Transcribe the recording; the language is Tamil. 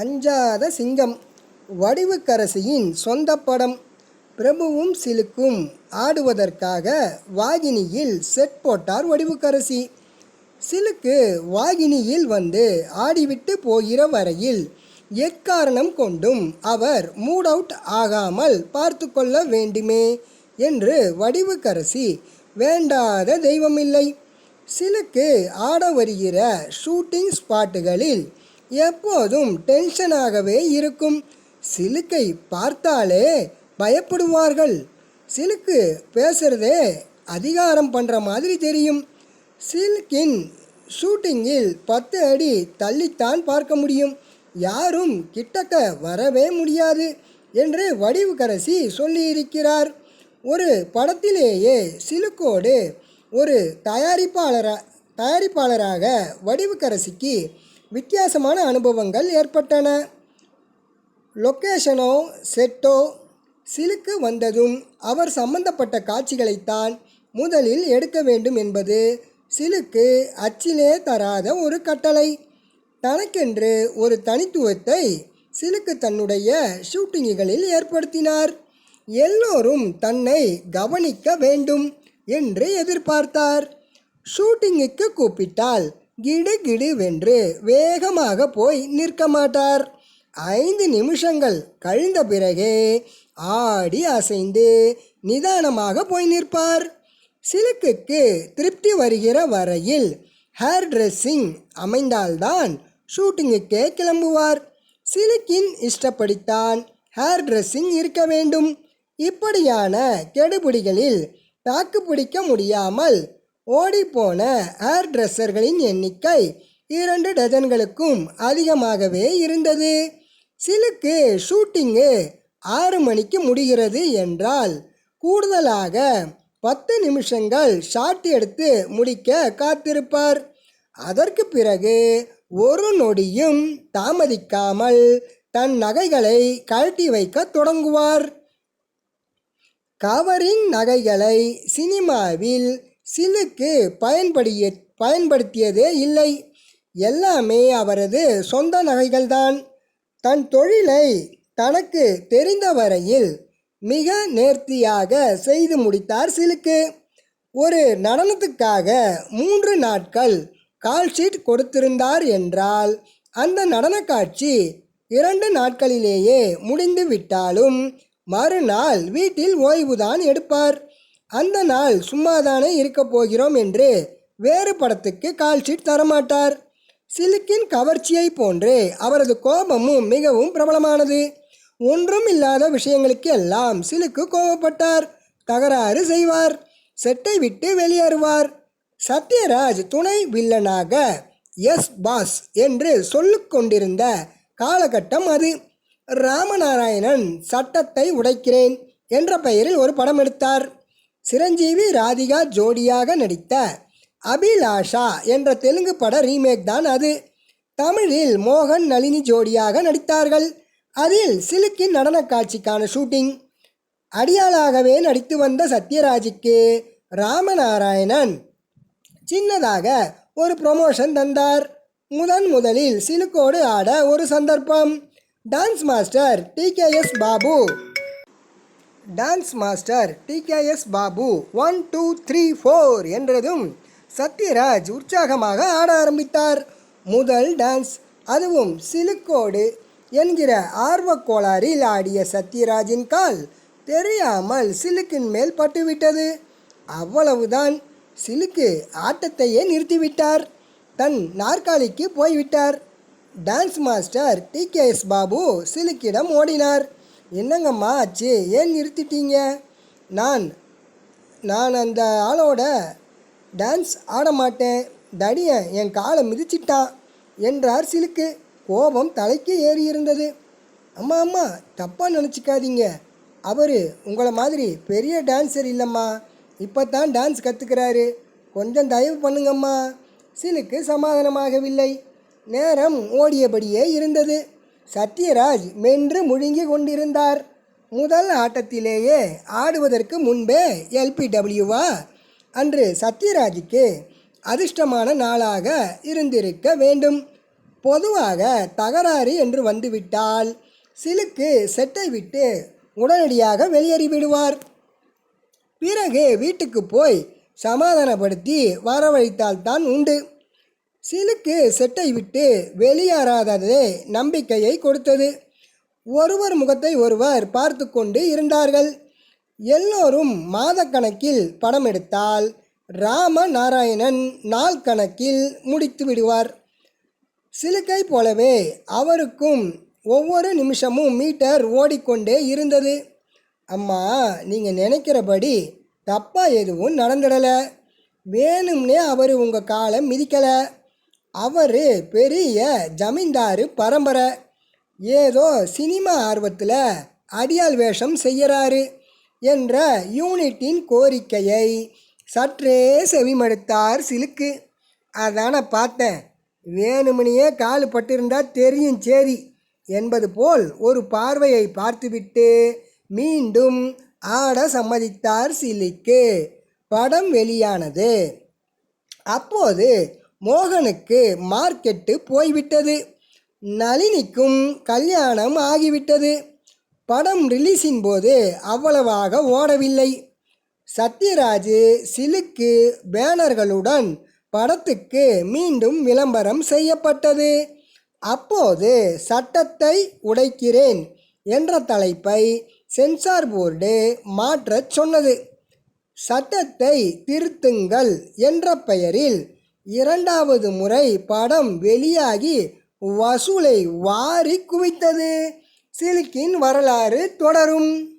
அஞ்சாத சிங்கம் வடிவுக்கரசியின் சொந்த படம் பிரபுவும் சிலுக்கும் ஆடுவதற்காக வாகினியில் செட் போட்டார் வடிவுக்கரசி. சிலுக்கு வாகினியில் வந்து ஆடிவிட்டு போகிற வரையில் எக்காரணம் கொண்டும் அவர் மூட் அவுட் ஆகாமல் பார்த்து கொள்ள வேண்டுமே என்று வடிவுக்கரசி வேண்டாத தெய்வமில்லை. சிலுக்கு ஆட வருகிற ஷூட்டிங் ஸ்பாட்டுகளில் எப்போதும் டென்ஷனாகவே இருக்கும். சிலுக்கை பார்த்தாலே பயப்படுவார்கள். சிலுக்கு பேசுகிறதே அதிகாரம் பண்ணுற மாதிரி தெரியும். சில்கின் ஷூட்டிங்கில் பத்து அடி தள்ளித்தான் பார்க்க முடியும். யாரும் கிட்டக்க வரவே முடியாது என்று வடிவுக்கரசி சொல்லியிருக்கிறார். ஒரு படத்திலேயே சிலுக்கோடு ஒரு தயாரிப்பாளராக தயாரிப்பாளராக வடிவுக்கரசிக்கு வித்தியாசமான அனுபவங்கள் ஏற்பட்டன. லொக்கேஷனோ செட்டோ சிலுக்கு வந்ததும் அவர் சம்பந்தப்பட்ட காட்சிகளைத்தான் முதலில் எடுக்க வேண்டும் என்பது சிலுக்கு அச்சிலே தராத ஒரு கட்டளை. தனக்கென்று ஒரு தனித்துவத்தை சிலுக்கு தன்னுடைய ஷூட்டிங்குகளில் ஏற்படுத்தினார். எல்லோரும் தன்னை கவனிக்க வேண்டும் என்று எதிர்பார்த்தார். ஷூட்டிங்குக்கு கூப்பிட்டால் கிடு வென்று வேகமாக போய் நிற்க மாட்டார் ஐந்து நிமிஷங்கள் கழிந்த பிறகே ஆடி அசைந்து நிதானமாக போய் நிற்பார். சிலுக்குக்கு திருப்தி வருகிற வரையில் ஹேர் ட்ரெஸ்ஸிங் அமைந்தால்தான் ஷூட்டிங்குக்கே கிளம்புவார். சிலுக்கின் இஷ்டப்படித்தான் ஹேர் ட்ரெஸ்ஸிங் இருக்க வேண்டும். இப்படியான கெடுபிடிகளில் தாக்கு பிடிக்க முடியாமல் ஓடிப்போன ஏர் ட்ரெஸ்ஸர்களின் எண்ணிக்கை இரண்டு டஜன்களுக்கும் அதிகமாகவே இருந்தது. சிலுக்கு ஷூட்டிங்கு ஆறு மணிக்கு முடிகிறது என்றால் கூடுதலாக பத்து நிமிஷங்கள் ஷாட் எடுத்து முடிக்க காத்திருப்பார். அதற்கு பிறகு ஒரு நொடியும் தாமதிக்காமல் தன் நகைகளை கழட்டி வைக்க தொடங்குவார். கவரிங் நகைகளை சினிமாவில் சிலுக்கு பயன்படிய பயன்படுத்தியதே இல்லை. எல்லாமே அவரது சொந்த நகைகள்தான். தன் தொழிலை தனக்கு தெரிந்த வரையில் மிக நேர்த்தியாக செய்து முடித்தார் சிலுக்கு. ஒரு நடனத்துக்காக மூன்று நாட்கள் கால்ஷீட் கொடுத்திருந்தார் என்றால் அந்த நடன காட்சி இரண்டு நாட்களிலேயே முடிந்து விட்டாலும் மறுநாள் வீட்டில் ஓய்வுதான் எடுப்பார். அந்த நாள் சும்மாதானே இருக்கப் போகிறோம் என்று வேறு படத்துக்கு கால்ஷீட் தரமாட்டார். சிலுக்கின் கவர்ச்சியை போன்று அவரது கோபமும் மிகவும் பிரபலமானது. ஒன்றும் இல்லாத விஷயங்களுக்கு எல்லாம் சிலுக்கு கோபப்பட்டார். தகராறு செய்வார். செட்டை விட்டு வெளியேறுவார். சத்யராஜ் துணை வில்லனாக எஸ் பாஸ் என்று சொல்லு கொண்டிருந்த காலகட்டம் அது. ராமநாராயணன் சட்டத்தை உடைக்கிறேன் என்ற பெயரில் ஒரு படம் எடுத்தார். சிரஞ்சீவி ராதிகா ஜோடியாக நடித்த அபிலாஷா என்ற தெலுங்கு பட ரீமேக் தான் அது. தமிழில் மோகன் நளினி ஜோடியாக நடித்தார்கள். அதில் சிலுக்கின் நடன காட்சிக்கான ஷூட்டிங். அடியாளாகவே நடித்து வந்த சத்யராஜுக்கு ராமநாராயணன் சின்னதாக ஒரு ப்ரொமோஷன் தந்தார். முதன் முதலில் சிலுக்கோடு ஆட ஒரு சந்தர்ப்பம். Dance master TKS Babu dance master TKS Babu one two three four என்றதும் சத்யராஜ் உற்சாகமாக ஆட ஆரம்பித்தார். முதல் டான்ஸ் அதுவும் சிலுக்கோடு என்கிற ஆர்வக் கோளாறில் ஆடிய சத்யராஜின் கால் தெரியாமல் சிலுக்கின் மேல் பட்டுவிட்டது. அவ்வளவுதான் சிலுக்கு ஆட்டத்தையே நிறுத்திவிட்டார். தன் நாற்காலிக்கு போய்விட்டார். டான்ஸ் மாஸ்டர் டிகேஎஸ் பாபு சிலுக்கிடம் ஓடினார். என்னங்கம்மா ஆச்சு? ஏன் நிறுத்திட்டீங்க? நான் நான் அந்த ஆளோட டான்ஸ் ஆட மாட்டேன் தடியன் என் காலை மிதிச்சிட்டான் என்றார் சிலுக்கு. கோபம் தலைக்கு ஏறி இருந்தது அம்மா அம்மா தப்பாக நினச்சிக்காதீங்க. அவர் உங்களை மாதிரி பெரிய டான்ஸர் இல்லைம்மா. இப்போ தான் டான்ஸ் கற்றுக்கிறாரு கொஞ்சம் தயவு பண்ணுங்கம்மா. சிலுக்கு சமாதானமாகவில்லை. நேரம் ஓடியபடியே இருந்தது. சத்யராஜ் மென்று முழுங்கி கொண்டிருந்தார். முதல் ஆட்டத்திலேயே ஆடுவதற்கு முன்பே எல்பிடபிள்யூவா அன்று சத்யராஜுக்கு அதிர்ஷ்டமான நாளாக இருந்திருக்க வேண்டும். பொதுவாக தகராறு என்று வந்துவிட்டால் சிலுக்கு செட்டை விட்டு உடனடியாக வெளியேறிவிடுவார். பிறகு வீட்டுக்கு போய் சமாதானப்படுத்தி வரவழைத்தால்தான் உண்டு. சிலுக்கு செட்டை விட்டு வெளியேறாததே நம்பிக்கையை கொடுத்தது. ஒருவர் முகத்தை ஒருவர் பார்த்து கொண்டு இருந்தார்கள். எல்லோரும் மாதக்கணக்கில் படம் எடுத்தால் ராம நாராயணன் நாள் கணக்கில் முடித்து விடுவார். சிலுக்கை போலவே அவருக்கும் ஒவ்வொரு நிமிஷமும் மீட்டர் ஓடிக்கொண்டே இருந்தது. அம்மா நீங்கள் நினைக்கிறபடி தப்பாக எதுவும் நடந்துடலை. வேணும்னே அவர் உங்கள் காலை மிதிக்கலை. அவர் பெரிய ஜமீன்தாரு பரம்பரை. ஏதோ சினிமா ஆர்வத்தில் அடியாள் வேஷம் செய்கிறாரு என்ற யூனிட்டின் கோரிக்கையை சற்றே செவிமடுத்தார் சிலுக்கு. அதான பார்த்தேன். வேணுமணியே கால் பட்டிருந்தா தெரியும் சரி என்பது போல் ஒரு பார்வையை பார்த்துவிட்டு மீண்டும் ஆட சம்மதித்தார் சிலிக்கு. படம் வெளியானது. அப்போது மோகனுக்கு மார்க்கெட்டு போய்விட்டது. நளினிக்கும் கல்யாணம் ஆகிவிட்டது. படம் ரிலீஸின் போது அவ்வளவாக ஓடவில்லை. சத்யராஜ் சிலுக்கு பேனர்களுடன் படத்துக்கு மீண்டும் விளம்பரம் செய்யப்பட்டது. அப்போது சட்டத்தை உடைக்கிறேன் என்ற தலைப்பை சென்சார் போர்டு மாற்றச் சொன்னது. சட்டத்தை திருத்துங்கள் என்ற பெயரில் இரண்டாவது முறை படம் வெளியாகி வசூலை வாரி குவித்தது. சிலுக்கின் வரலாறு தொடரும்.